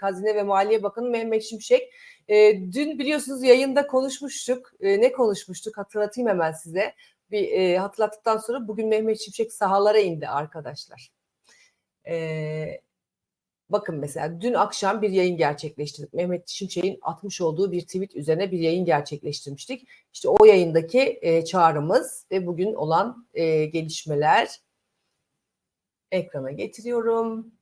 Şimşek, Hazine ve Maliye Bakanı Mehmet Şimşek. E, dün biliyorsunuz yayında konuşmuştuk. E, ne konuşmuştuk hatırlatayım hemen size. Bir e, hatırlattıktan sonra bugün Mehmet Şimşek sahalara indi arkadaşlar. E, bakın mesela dün akşam bir yayın gerçekleştirdik. Mehmet Şimşek'in atmış olduğu bir tweet üzerine bir yayın gerçekleştirmiştik. İşte o yayındaki e, çağrımız ve bugün olan e, gelişmeler ekrana getiriyorum.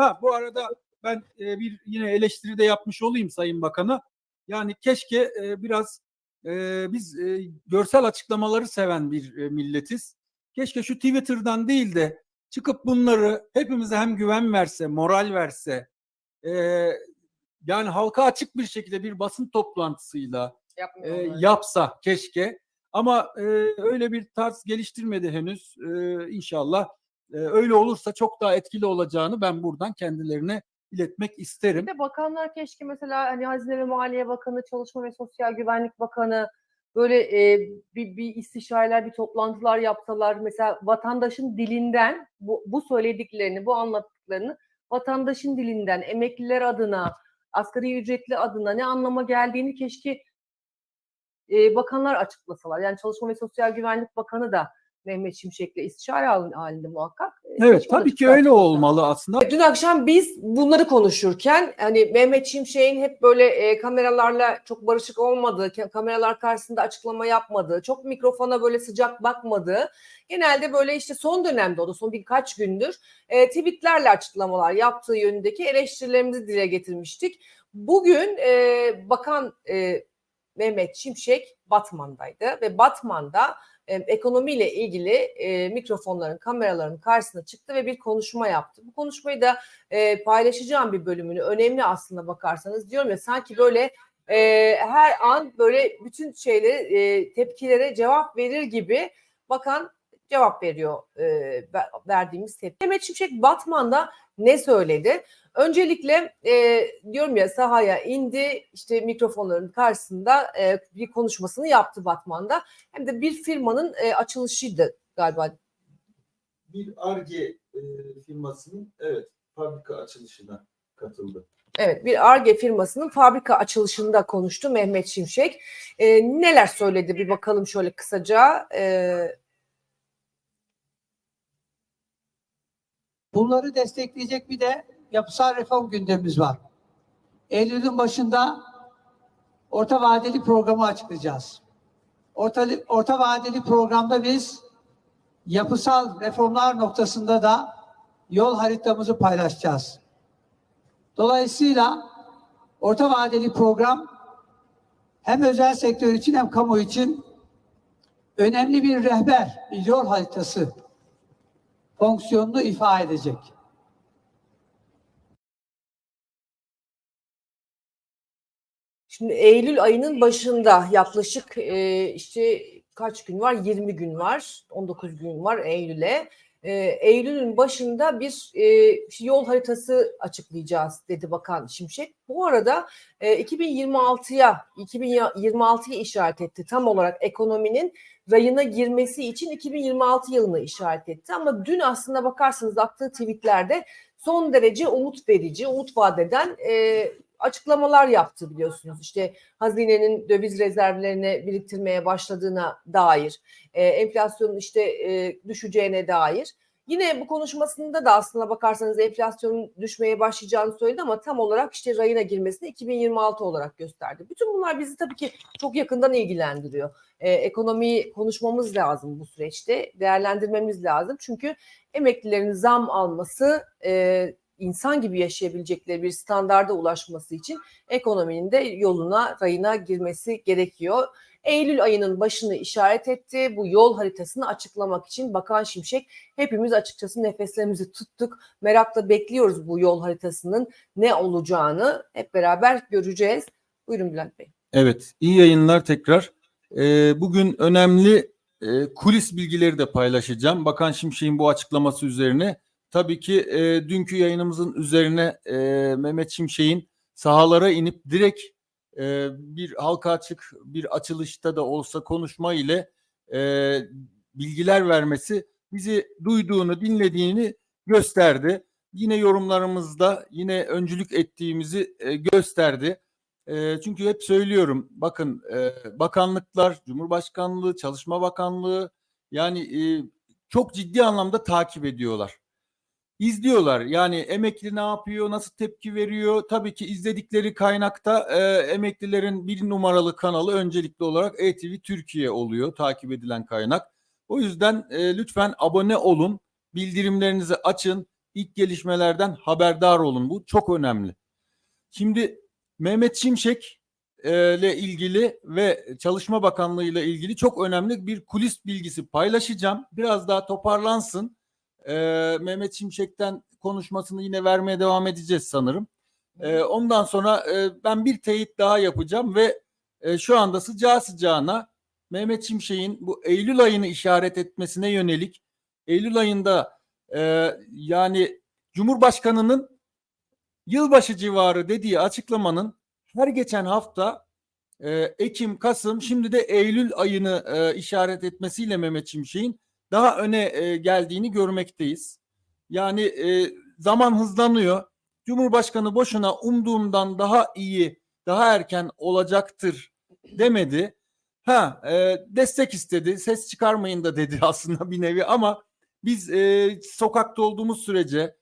Ha bu arada ben e, bir yine eleştiri de yapmış olayım Sayın Bakan'a. Yani keşke e, biraz e, biz e, görsel açıklamaları seven bir e, milletiz. Keşke şu Twitter'dan değil de çıkıp bunları hepimize hem güven verse, moral verse, e, yani halka açık bir şekilde bir basın toplantısıyla e, yapsa keşke. Ama e, öyle bir tarz geliştirmedi henüz. E, inşallah e, öyle olursa çok daha etkili olacağını ben buradan kendilerine iletmek isterim. Bir de bakanlar keşke mesela hani Hazine ve Maliye Bakanı, Çalışma ve Sosyal Güvenlik Bakanı böyle e, bir, bir istişareler, bir toplantılar yapsalar. Mesela vatandaşın dilinden bu, bu söylediklerini, bu anlattıklarını vatandaşın dilinden emekliler adına, asgari ücretli adına ne anlama geldiğini keşke e, bakanlar açıklasalar. Yani Çalışma ve Sosyal Güvenlik Bakanı da Mehmet Şimşek'le istişare hal- halinde muhakkak. E, Evet tabii ki öyle olmalı aslında. Dün akşam biz bunları konuşurken hani Mehmet Şimşek'in hep böyle e, kameralarla çok barışık olmadığı, kameralar karşısında açıklama yapmadığı, çok mikrofona böyle sıcak bakmadığı, genelde böyle işte son dönemde o da son birkaç gündür e, tweetlerle açıklamalar yaptığı yönündeki eleştirilerimizi dile getirmiştik. Bugün e, Bakan e, Mehmet Şimşek Batman'daydı ve Batman'da e, ekonomiyle ilgili e, mikrofonların, kameraların karşısına çıktı ve bir konuşma yaptı. Bu konuşmayı da e, paylaşacağım bir bölümünü. Önemli aslında bakarsanız. Diyorum ya sanki böyle e, her an böyle bütün şeyleri, e, tepkilere cevap verir gibi bakan cevap veriyor e, ver- verdiğimiz tepki. Mehmet Şimşek Batman'da ne söyledi? Öncelikle e, diyorum ya sahaya indi işte mikrofonların karşısında e, bir konuşmasını yaptı Batman'da. Hem de bir firmanın e, açılışıydı galiba. bir ARGE e, firmasının evet fabrika açılışına katıldı. Evet bir ARGE firmasının fabrika açılışında konuştu Mehmet Şimşek. E, neler söyledi bir bakalım şöyle kısaca. E, Bunları destekleyecek bir de yapısal reform gündemimiz var. Eylül'ün başında orta vadeli programı açıklayacağız. Orta, orta vadeli programda biz yapısal reformlar noktasında da yol haritamızı paylaşacağız. Dolayısıyla orta vadeli program hem özel sektör için hem kamu için önemli bir rehber, bir yol haritası fonksiyonunu ifade edecek. Şimdi Eylül ayının başında yaklaşık e, işte kaç gün var? 20 gün var. 19 gün var Eylül'e. E, Eylül'ün başında bir e, yol haritası açıklayacağız dedi Bakan Şimşek. Bu arada e, 2026'ya 2026'ya işaret etti. Tam olarak ekonominin rayına girmesi için 2026 yılını işaret etti. Ama dün aslında bakarsanız attığı tweetlerde son derece umut verici, umut vadeden e, açıklamalar yaptı biliyorsunuz. İşte hazinenin döviz rezervlerini biriktirmeye başladığına dair, e, enflasyonun işte e, düşeceğine dair. Yine bu konuşmasında da aslında bakarsanız enflasyonun düşmeye başlayacağını söyledi ama tam olarak işte rayına girmesini 2026 olarak gösterdi. Bütün bunlar bizi tabii ki çok yakından ilgilendiriyor. E, ekonomiyi konuşmamız lazım bu süreçte, değerlendirmemiz lazım. Çünkü emeklilerin zam alması, e, insan gibi yaşayabilecekleri bir standarda ulaşması için ekonominin de yoluna, rayına girmesi gerekiyor. Eylül ayının başını işaret etti. Bu yol haritasını açıklamak için Bakan Şimşek hepimiz açıkçası nefeslerimizi tuttuk. Merakla bekliyoruz bu yol haritasının ne olacağını. Hep beraber göreceğiz. Buyurun Bülent Bey. Evet iyi yayınlar tekrar. Ee, bugün önemli e, kulis bilgileri de paylaşacağım. Bakan Şimşek'in bu açıklaması üzerine. Tabii ki e, dünkü yayınımızın üzerine e, Mehmet Şimşek'in sahalara inip direkt e, bir halka açık bir açılışta da olsa konuşma ile e, bilgiler vermesi bizi duyduğunu, dinlediğini gösterdi. yine yorumlarımızda yine öncülük ettiğimizi e, gösterdi. E, çünkü hep söylüyorum bakın e, bakanlıklar, Cumhurbaşkanlığı, Çalışma Bakanlığı yani e, çok ciddi anlamda takip ediyorlar. İzliyorlar yani emekli ne yapıyor, nasıl tepki veriyor. Tabii ki izledikleri kaynakta e, emeklilerin bir numaralı kanalı öncelikli olarak ETV Türkiye oluyor takip edilen kaynak. O yüzden e, lütfen abone olun, bildirimlerinizi açın, ilk gelişmelerden haberdar olun. Bu çok önemli. Şimdi Mehmet Şimşek e, ile ilgili ve Çalışma Bakanlığı ile ilgili çok önemli bir kulis bilgisi paylaşacağım. Biraz daha toparlansın. E, Mehmet Şimşek'ten konuşmasını yine vermeye devam edeceğiz sanırım. E, ondan sonra e, ben bir teyit daha yapacağım ve e, şu anda sıcağı sıcağına Mehmet Şimşek'in bu Eylül ayını işaret etmesine yönelik Eylül ayında e, yani Cumhurbaşkanı'nın yılbaşı civarı dediği açıklamanın her geçen hafta e, Ekim, Kasım şimdi de Eylül ayını e, işaret etmesiyle Mehmet Şimşek'in daha öne e, geldiğini görmekteyiz. Yani e, zaman hızlanıyor. Cumhurbaşkanı boşuna umduğumdan daha iyi, daha erken olacaktır demedi. Ha e, destek istedi, ses çıkarmayın da dedi aslında bir nevi ama biz e, sokakta olduğumuz sürece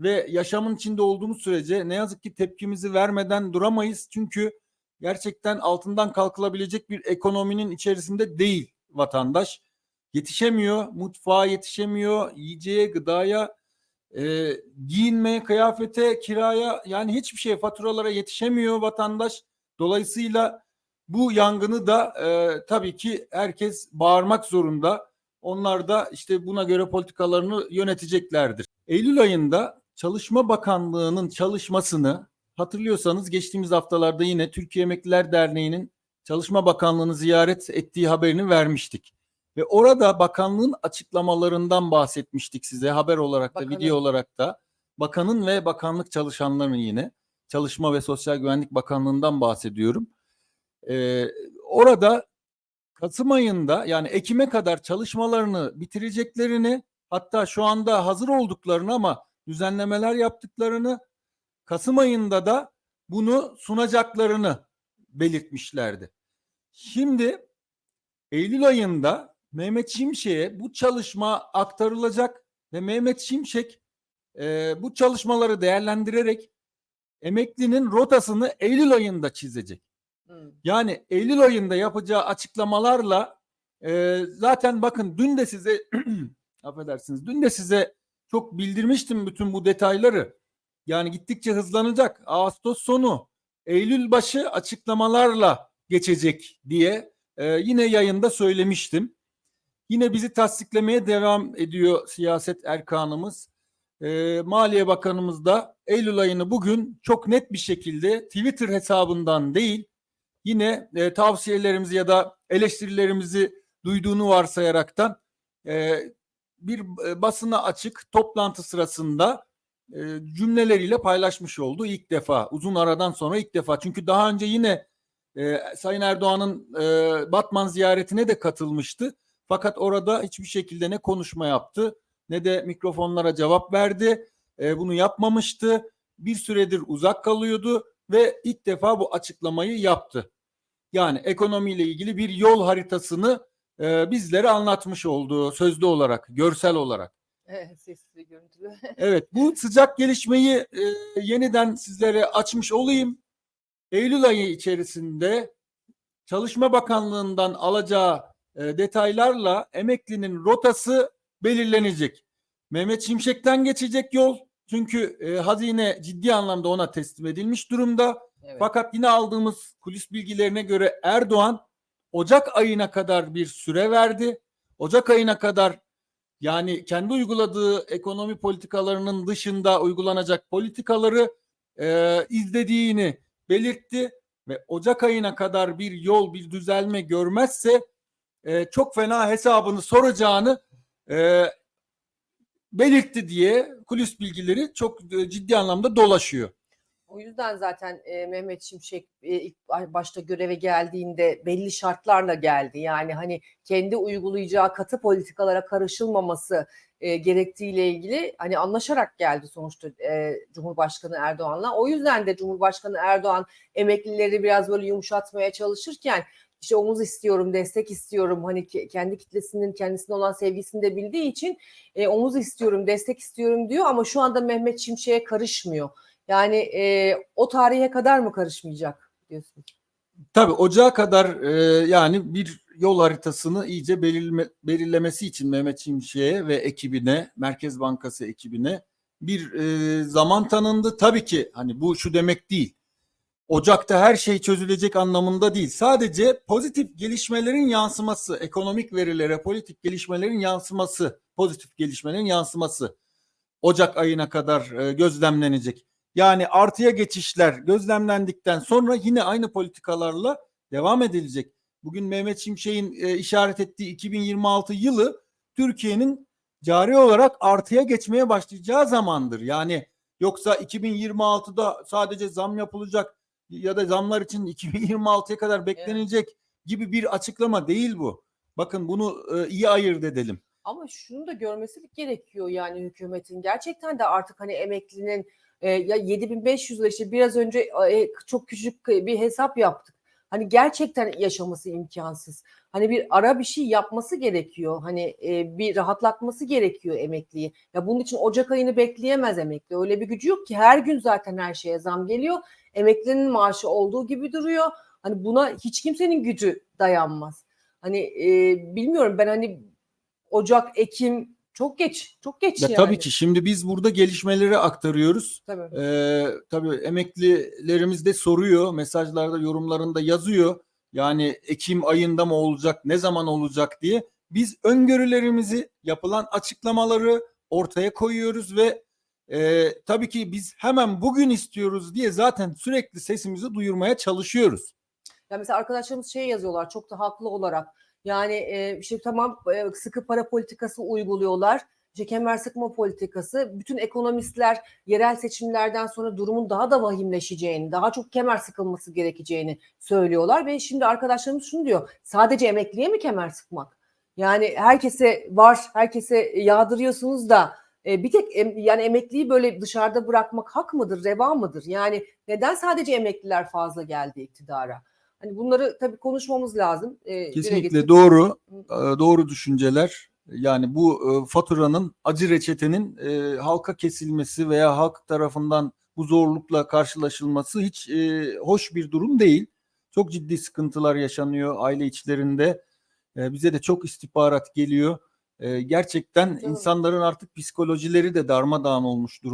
ve yaşamın içinde olduğumuz sürece ne yazık ki tepkimizi vermeden duramayız. Çünkü gerçekten altından kalkılabilecek bir ekonominin içerisinde değil vatandaş. Yetişemiyor, mutfağa yetişemiyor, yiyeceğe, gıdaya, e, giyinmeye, kıyafete, kiraya yani hiçbir şeye faturalara yetişemiyor vatandaş. Dolayısıyla bu yangını da e, tabii ki herkes bağırmak zorunda. Onlar da işte buna göre politikalarını yöneteceklerdir. Eylül ayında Çalışma Bakanlığı'nın çalışmasını hatırlıyorsanız geçtiğimiz haftalarda yine Türkiye Emekliler Derneği'nin Çalışma Bakanlığı'nı ziyaret ettiği haberini vermiştik. Ve orada bakanlığın açıklamalarından bahsetmiştik size haber olarak da Bakanın. video olarak da. Bakanın ve bakanlık çalışanlarının yine Çalışma ve Sosyal Güvenlik Bakanlığı'ndan bahsediyorum. Ee, orada Kasım ayında yani Ekim'e kadar çalışmalarını bitireceklerini hatta şu anda hazır olduklarını ama düzenlemeler yaptıklarını Kasım ayında da bunu sunacaklarını belirtmişlerdi. Şimdi Eylül ayında Mehmet Şimşek'e bu çalışma aktarılacak ve Mehmet Şimşek e, bu çalışmaları değerlendirerek emeklinin rotasını Eylül ayında çizecek. Hı. Yani Eylül ayında yapacağı açıklamalarla e, zaten bakın dün de size affedersiniz dün de size çok bildirmiştim bütün bu detayları. Yani gittikçe hızlanacak. Ağustos sonu, Eylül başı açıklamalarla geçecek diye e, yine yayında söylemiştim. Yine bizi tasdiklemeye devam ediyor siyaset erkanımız. E, Maliye Bakanımız da Eylül ayını bugün çok net bir şekilde Twitter hesabından değil yine e, tavsiyelerimizi ya da eleştirilerimizi duyduğunu varsayaraktan e, bir e, basına açık toplantı sırasında cümleleriyle paylaşmış oldu ilk defa. Uzun aradan sonra ilk defa. Çünkü daha önce yine Sayın Erdoğan'ın e, Batman ziyaretine de katılmıştı fakat orada hiçbir şekilde ne konuşma yaptı ne de mikrofonlara cevap verdi E, bunu yapmamıştı bir süredir uzak kalıyordu ve ilk defa bu açıklamayı yaptı. Yani ekonomiyle ilgili bir yol haritasını e, bizlere anlatmış oldu sözlü olarak, görsel olarak. Evet, sesli görüntülü. Evet, bu sıcak gelişmeyi e, yeniden sizlere açmış olayım. Eylül ayı içerisinde Çalışma Bakanlığı'ndan alacağı e, detaylarla emeklinin rotası belirlenecek. Mehmet Şimşek'ten geçecek yol. Çünkü e, hazine ciddi anlamda ona teslim edilmiş durumda. Evet. Fakat yine aldığımız kulis bilgilerine göre Erdoğan Ocak ayına kadar bir süre verdi. Ocak ayına kadar yani kendi uyguladığı ekonomi politikalarının dışında uygulanacak politikaları e, izlediğini belirtti ve Ocak ayına kadar bir yol, bir düzelme görmezse e, çok fena hesabını soracağını e, belirtti diye kulis bilgileri çok e, ciddi anlamda dolaşıyor. O yüzden zaten e, Mehmet Şimşek e, ilk başta göreve geldiğinde belli şartlarla geldi. Yani hani kendi uygulayacağı katı politikalara karışılmaması e, gerektiğiyle ilgili hani anlaşarak geldi sonuçta e, Cumhurbaşkanı Erdoğan'la. O yüzden de Cumhurbaşkanı Erdoğan emeklileri biraz böyle yumuşatmaya çalışırken işte omuz istiyorum, destek istiyorum. Hani ke- kendi kitlesinin kendisine olan sevgisini de bildiği için e, omuz istiyorum, destek istiyorum diyor ama şu anda Mehmet Şimşek'e karışmıyor. Yani e, o tarihe kadar mı karışmayacak diyorsunuz? Tabii ocağa kadar e, yani bir yol haritasını iyice belirleme, belirlemesi için Mehmet Şimşek'e ve ekibine, Merkez Bankası ekibine bir e, zaman tanındı. Tabii ki hani bu şu demek değil. Ocak'ta her şey çözülecek anlamında değil. Sadece pozitif gelişmelerin yansıması, ekonomik verilere, politik gelişmelerin yansıması, pozitif gelişmelerin yansıması Ocak ayına kadar e, gözlemlenecek. Yani artıya geçişler gözlemlendikten sonra yine aynı politikalarla devam edilecek. Bugün Mehmet Şimşek'in e, işaret ettiği 2026 yılı Türkiye'nin cari olarak artıya geçmeye başlayacağı zamandır. Yani yoksa 2026'da sadece zam yapılacak ya da zamlar için 2026'ya kadar beklenilecek gibi bir açıklama değil bu. Bakın bunu e, iyi ayırt edelim. Ama şunu da görmesi gerekiyor yani hükümetin. Gerçekten de artık hani emeklinin e, ya 7500 lira işte biraz önce e, çok küçük bir hesap yaptık. Hani gerçekten yaşaması imkansız. Hani bir ara bir şey yapması gerekiyor. Hani e, bir rahatlatması gerekiyor emekliyi. Ya bunun için Ocak ayını bekleyemez emekli. Öyle bir gücü yok ki her gün zaten her şeye zam geliyor. Emeklinin maaşı olduğu gibi duruyor. Hani buna hiç kimsenin gücü dayanmaz. Hani e, bilmiyorum ben hani Ocak, Ekim çok geç. Çok geç Ya yani. tabii ki şimdi biz burada gelişmeleri aktarıyoruz. Tabii. Ee, tabii emeklilerimiz de soruyor, mesajlarda, yorumlarında yazıyor. Yani Ekim ayında mı olacak, ne zaman olacak diye. Biz öngörülerimizi, yapılan açıklamaları ortaya koyuyoruz ve e, tabii ki biz hemen bugün istiyoruz diye zaten sürekli sesimizi duyurmaya çalışıyoruz. Ya mesela arkadaşlarımız şey yazıyorlar çok da haklı olarak. Yani e, işte tamam e, sıkı para politikası uyguluyorlar. İşte kemer sıkma politikası. Bütün ekonomistler yerel seçimlerden sonra durumun daha da vahimleşeceğini, daha çok kemer sıkılması gerekeceğini söylüyorlar. Ve şimdi arkadaşlarımız şunu diyor. Sadece emekliye mi kemer sıkmak? Yani herkese var, herkese yağdırıyorsunuz da e, bir tek em- yani emekliyi böyle dışarıda bırakmak hak mıdır, reva mıdır? Yani neden sadece emekliler fazla geldi iktidara? Hani bunları tabii konuşmamız lazım. Dile Kesinlikle doğru, e, doğru düşünceler. Yani bu e, faturanın, acı reçetenin e, halka kesilmesi veya halk tarafından bu zorlukla karşılaşılması hiç e, hoş bir durum değil. Çok ciddi sıkıntılar yaşanıyor aile içlerinde. E, bize de çok istihbarat geliyor. E, gerçekten insanların artık psikolojileri de darmadağın olmuş durum.